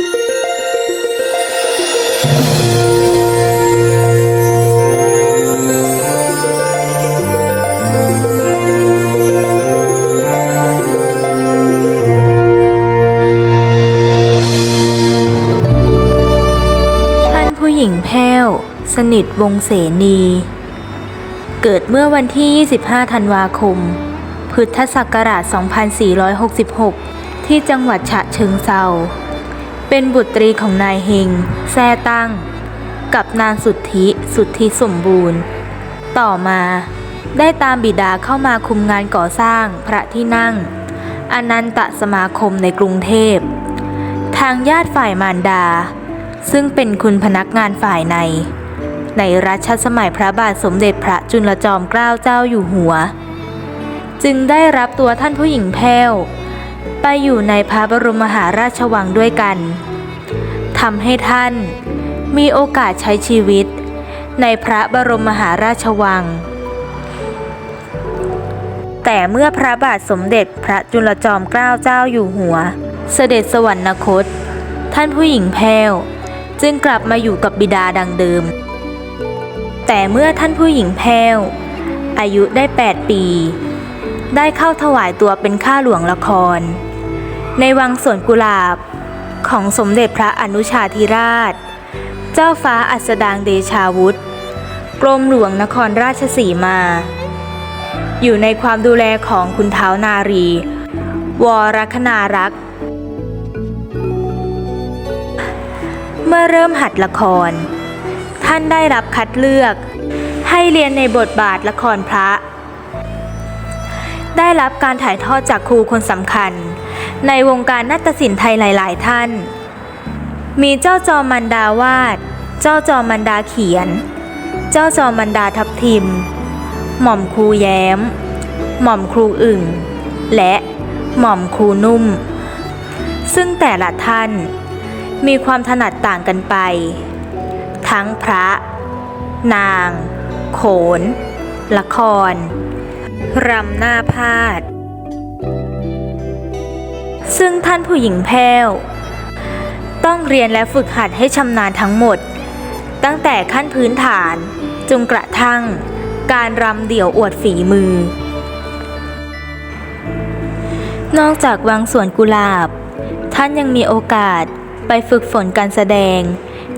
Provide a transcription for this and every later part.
ท่านผู้หญิงแพ้ว สนิทวงเสนี เกิดเมื่อวันที่ 25 ธันวาคม พุทธศักราช 2466 ที่จังหวัดฉะเชิงเซา เป็นบุตรีของนายเฮงแซ่ตั้ง กับนางสุทธิสุทธิสมบูรณ์ ต่อมา ได้ตามบิดาเข้ามาคุมงานก่อสร้างพระที่นั่ง อนันตสมาคมในกรุงเทพ ทางญาติฝ่ายมารดา ซึ่งเป็นคุณพนักงานฝ่ายใน ในรัชสมัยพระบาทสมเด็จพระจุลจอมเกล้าเจ้าอยู่หัว จึงได้รับตัวท่านผู้หญิงแพ้ว ไปอยู่ในพระบรมมหาราชวังด้วยกันทำให้ท่านมีโอกาสใช้ชีวิต ในพระบรมมหาราชวัง แต่เมื่อพระบาทสมเด็จพระจุลจอมเกล้าเจ้าอยู่หัว เสด็จสวรรคต ท่านผู้หญิงแพ้วจึงกลับมาอยู่กับบิดาดังเดิม แต่เมื่อท่านผู้หญิงแพ้วอายุได้ 8 ปี ได้เข้าถวายตัวเป็นข้าหลวงละคร ในวังสวนกุหลาบ ของสมเด็จพระอนุชาธิราช เจ้าฟ้าอัสดางเดชาวุธกรมหลวงนครราชสีมา อยู่ในความดูแลของคุณเท้านารี วรคณารักษ์เมื่อเริ่มหัดละคร ท่านได้รับคัดเลือก ให้เรียนในบทบาทละครพระ ได้รับการถ่ายทอดจากครูคนสำคัญ ในวงการนาฏศิลป์ไทยหลาย ๆ ท่าน มีเจ้าจอมมันดาวาด เจ้าจอมมันดาเขียน เจ้าจอมมันดาทับทิม หม่อมครูแย้ม หม่อมครูอึ่ง และหม่อมครูนุ่ม ซึ่งแต่ละท่านมีความถนัดต่างกันไป ทั้งพระ นาง โขน ละคร รำหน้าพาด ซึ่งท่านผู้หญิงแพ้ว ต้องเรียนและฝึกหัดให้ชำนาญทั้งหมด ตั้งแต่ขั้นพื้นฐานจนกระทั่ง การรำเดี่ยวอวดฝีมือ นอกจากวังสวนกุหลาบ ท่านยังมีโอกาสไปฝึกฝนการแสดง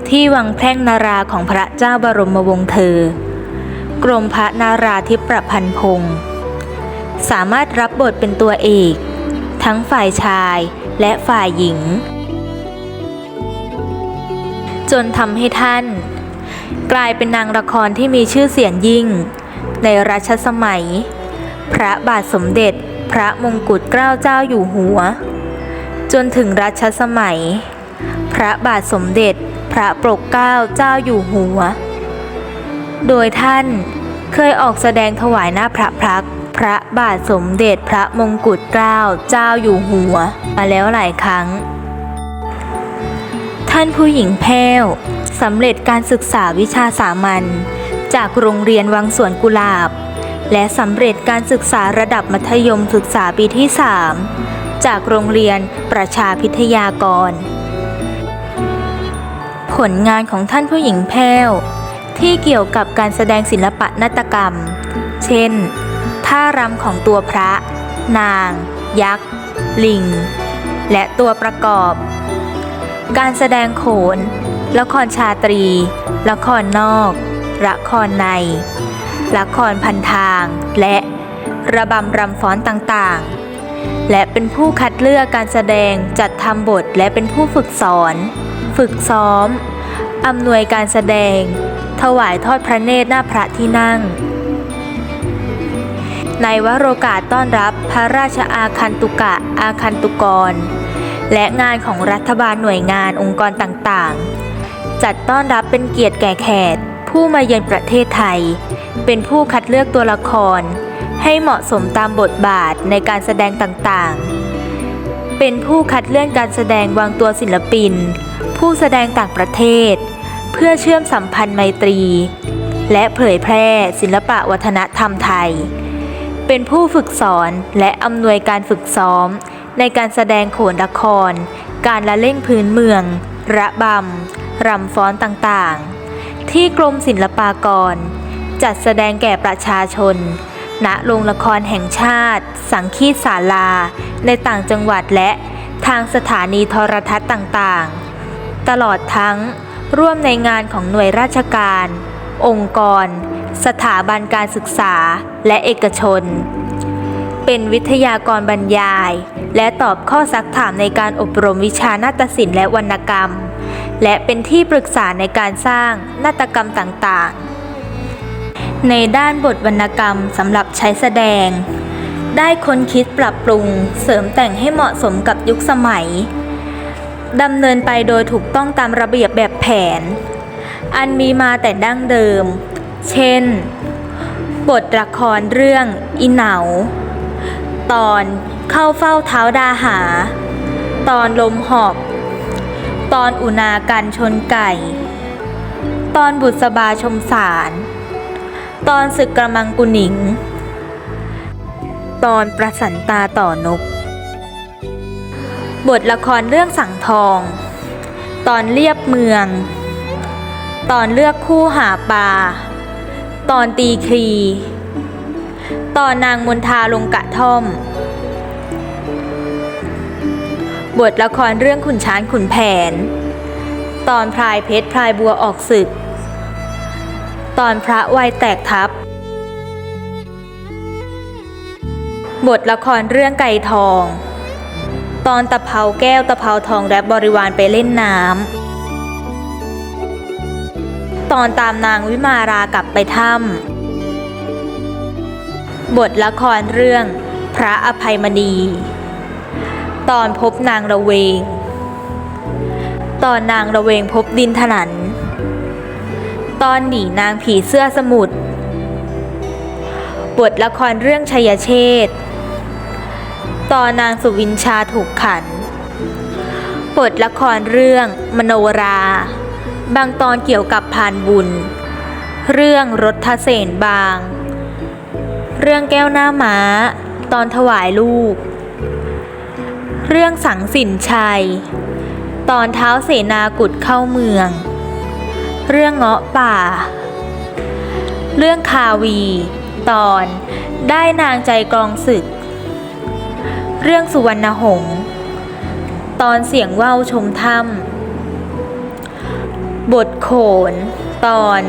ที่วังแพร่งนาราของพระเจ้าบรมวงศ์เธอ กรมพระนาราธิประพันธ์พงศ์สามารถรับบทเป็นตัวเอก ทั้งฝ่ายชายและฝ่ายหญิง จนทำให้ท่าน กลายเป็นนางละครที่มีชื่อเสียงยิ่ง ในรัชสมัย พระบาทสมเด็จพระมงกุฎเกล้าเจ้าอยู่หัว จนถึงรัชสมัย พระบาทสมเด็จพระปกเกล้าเจ้าอยู่หัว โดยท่านเคยออกแสดงถวายหน้าพระพักตร์ พระบาทสมเด็จพระมงกุฎเกล้าเจ้าอยู่หัว มาแล้วหลายครั้ง ท่านผู้หญิงแพ้วสำเร็จการศึกษาวิชาสามัญจากโรงเรียนวังสวนกุหลาบ และสำเร็จการศึกษาระดับมัธยมศึกษาปีที่ 3 จากโรงเรียนประชาพิทยากร ผลงานของท่านผู้หญิงแพ้วที่เกี่ยวกับการแสดงศิลปะนาฏกรรม เช่น ท่ารำของตัวพระ นาง ยักษ์ ลิง และตัวประกอบ การแสดงโขน ละครชาตรี ละครนอก ละครใน ละครพันทาง และระบำรำฟ้อนต่างๆ และเป็นผู้คัดเลือกการแสดงจัดทำบทและเป็นผู้ฝึกสอน ฝึกซ้อมอำนวยการแสดง ถวายทอดพระเนตรหน้าพระที่นั่ง ในวโรกาสต้อนรับพระราชอาคันตุกะอาคันตุกร และงานของรัฐบาลหน่วยงานองค์กรต่างๆ จัดต้อนรับเป็นเกียรติแก่แขกผู้มาเยือนประเทศไทย เป็นผู้คัดเลือกตัวละคร ให้เหมาะสมตามบทบาทในการแสดงต่างๆ เป็นผู้คัดเลือกการแสดงวางตัวศิลปิน ผู้แสดงต่างประเทศ เพื่อเชื่อมสัมพันธ์ไมตรี และเผยแพร่ศิลปะวัฒนธรรมไทย เป็นผู้ฝึกสอนและอำนวยการฝึกซ้อม ในการแสดงโขนละคร การละเล่นพื้นเมือง ระบำ รำฟ้อนต่างๆ ที่กรมศิลปากร จัดแสดงแก่ประชาชน ณ โรงละครแห่งชาติ สังคีตศาลา ในต่างจังหวัดและทางสถานีโทรทัศน์ต่างๆ ตลอดทั้งร่วมในงานของหน่วยราชการ องค์กร สถาบันการศึกษา และเอกชน เป็นวิทยากรบรรยาย และตอบข้อซักถามในการอบรมวิชานาฏศิลป์และวรรณกรรม และเป็นที่ปรึกษาในการสร้างนาฏกรรมต่างๆ ในด้านบทวรรณกรรมสำหรับใช้แสดง ได้ค้นคิดปรับปรุง เสริมแต่งให้เหมาะสมกับยุคสมัยดำเนินไปโดยถูกต้องตามระเบียบแบบแผน อันมีมาแต่ดั้งเดิม เช่น บทละครเรื่องอีเหนา ตอนเข้าเฝ้าเท้าดาหา ตอนลมหอบ ตอนอุณาการชนไก่ ตอนบุษบาชมสาร ตอนศึกกระมังกุหนิง ตอนประสันตาต่อนก บทละครเรื่องสังทอง ตอนเรียบเมือง ตอนเลือกคู่หาปลา ตอนตีคลีตอนนางมนทาลงกะท่อม บทละครเรื่องขุนช้างขุนแผน ตอนพลายเพชรพลายบัวออกศึก ตอนพระวัยแตกทับบทละครเรื่องไก่ทอง ตอนตะเภาแก้วตะเภาทองและบริวารไปเล่นน้ำ ตอนตามนางวิมารากลับไปถ้ำบทละครเรื่อง พระอภัยมณี ตอนพบนางระเวง ตอนนางระเวงพบดินถนัน ตอนหนีนางผีเสื้อสมุทรบทละครเรื่องชัยเชษฐ์ตอนนางสุวินชาถูกขัน บทละครเรื่องมโนรา บางตอนเกี่ยวกับพานบุญ เรื่องรถทเสนบาง เรื่องแก้วหน้าม้า ตอนถวายลูก เรื่องสังสินชัย ตอนเท้าเสนากุดเข้าเมือง เรื่องเงาะป่า เรื่องคาวี ตอนได้นางใจกลองศึก เรื่องสุวรรณหงษ์ตอนเสียงว่าวชมถ้ำ บทโขน ตอน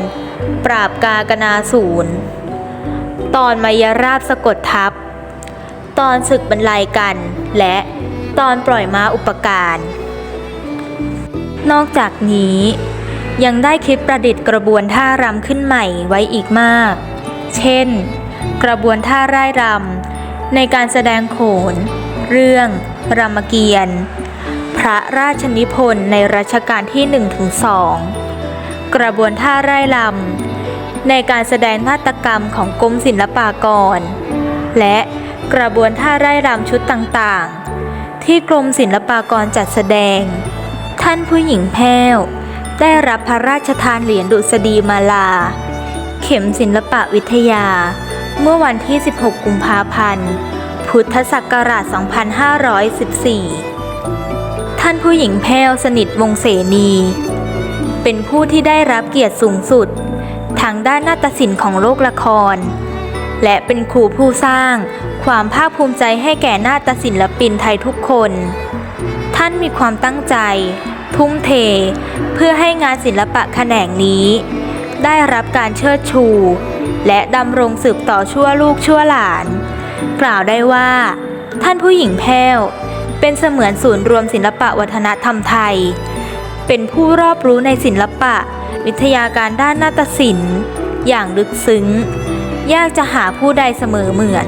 ปราบกากนาศูนย์ตอนมายราบสะกดทับ ตอนศึกบรรลัยกัน และตอนปล่อยม้าอุปการ นอกจากนี้ ยังได้คิดประดิษฐ์กระบวนท่ารำขึ้นใหม่ไว้อีกมาก เช่น กระบวนท่าร่ายรำในการแสดงโขน เรื่อง รามเกียรติ์ พระราชนิพนธ์ในรัชกาลที่1ถึง2กระบวนท่าร่ายรำในการแสดงนาฏกรรมของกรมศิลปากร และกระบวนท่าร่ายรำชุดต่างๆ ที่กรมศิลปากรจัดแสดง ท่านผู้หญิงแพ้ว ได้รับพระราชทานเหรียญดุษฎีมาลา เข็มศิลปะวิทยา เมื่อวันที่ 16 กุมภาพันธ์ พุทธศักราช 2514 ท่านผู้หญิงแพ้วสนิทวงเสนี เป็นผู้ที่ได้รับเกียรติสูงสุด ทางด้านนาฏศิลป์ของโลกละคร และเป็นครูผู้สร้าง ความภาคภูมิใจให้แก่นาฏศิลปินไทยทุกคน ท่านมีความตั้งใจ ทุ่มเท เพื่อให้งานศิลปะแขนงนี้ ได้รับการเชิดชู และดำรงสืบต่อชั่วลูกชั่วหลาน กล่าวได้ว่า ท่านผู้หญิงแพ้ว เป็นเสมือนศูนย์รวมศิลปะวัฒนธรรมไทย เป็นผู้รอบรู้ในศิลปะ วิทยาการด้านนาฏศิลป์ อย่างลึกซึ้ง ยากจะหาผู้ใดเสมอเหมือน